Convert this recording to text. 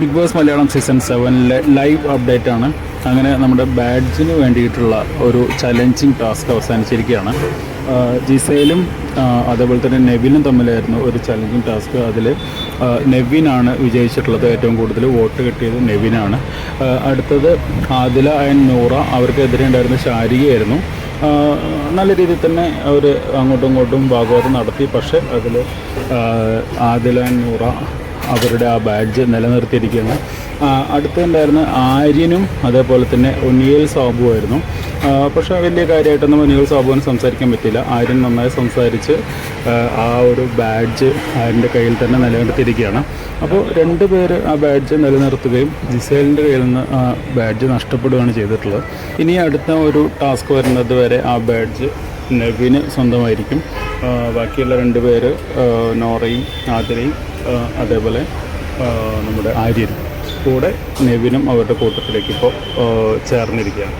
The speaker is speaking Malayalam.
ബിഗ് ബോസ് മലയാളം സീസൺ സെവനിലെ ലൈവ് അപ്ഡേറ്റ് ആണ്. അങ്ങനെ നമ്മുടെ ബാഡ്ജിന് വേണ്ടിയിട്ടുള്ള ഒരു ചലഞ്ചിങ് ടാസ്ക് അവസാനിച്ചിരിക്കുകയാണ്. ജിസയിലും അതേപോലെ തന്നെ നെവിനും തമ്മിലായിരുന്നു ഒരു ചലഞ്ചിങ് ടാസ്ക് അതിൽ നെവിനാണ് വിജയിച്ചിട്ടുള്ളത് ഏറ്റവും കൂടുതൽ വോട്ട് കിട്ടിയത് നെവിനാണ്. അടുത്തത് ആദില ആൻഡ് നൂറ അവർക്കെതിരെ ഉണ്ടായിരുന്ന ശാരികയായിരുന്നു. നല്ല രീതിയിൽ തന്നെ അവർ അങ്ങോട്ടും ഇങ്ങോട്ടും ഭാഗവതം നടത്തി. പക്ഷേ അതിൽ ആദില ആൻഡ് നൂറ അവരുടെ ആ ബാഡ്ജ് നിലനിർത്തിയിരിക്കുകയാണ്. ആ, അടുത്തുണ്ടായിരുന്ന ആര്യനും അതേപോലെ തന്നെ ഒന്നിയൽ സാബുവായിരുന്നു പക്ഷേ വലിയ കാര്യമായിട്ടൊന്നും ഒന്നിയൽ സാബുവിന് സംസാരിക്കാൻ പറ്റില്ല ആര്യൻ നന്നായി സംസാരിച്ച് ആ, ഒരു ബാഡ്ജ് ആര്യന്റെ കയ്യിൽ തന്നെ നിലനിർത്തിയിരിക്കുകയാണ്. അപ്പോൾ രണ്ട് പേര് ആ ബാഡ്ജ് നിലനിർത്തുകയും ജിസേലിന്റെ കയ്യിൽ നിന്ന് ആ ബാഡ്ജ് നഷ്ടപ്പെടുകയാണ് ചെയ്തിട്ടുള്ളത്. ഇനി അടുത്ത ഒരു ടാസ്ക് വരുന്നത് വരെ ആ ബാഡ്ജ് നവീന് സ്വന്തമായിരിക്കും. ബാക്കിയുള്ള രണ്ട് പേര് നോറയും ആതിരയും അതേപോലെ നമ്മുടെ ആര്യനും കൂടെ നെവിനും അവരുടെ കൂട്ടത്തിലേക്ക് ഇപ്പോൾ ചേർന്നിരിക്കുകയാണ്.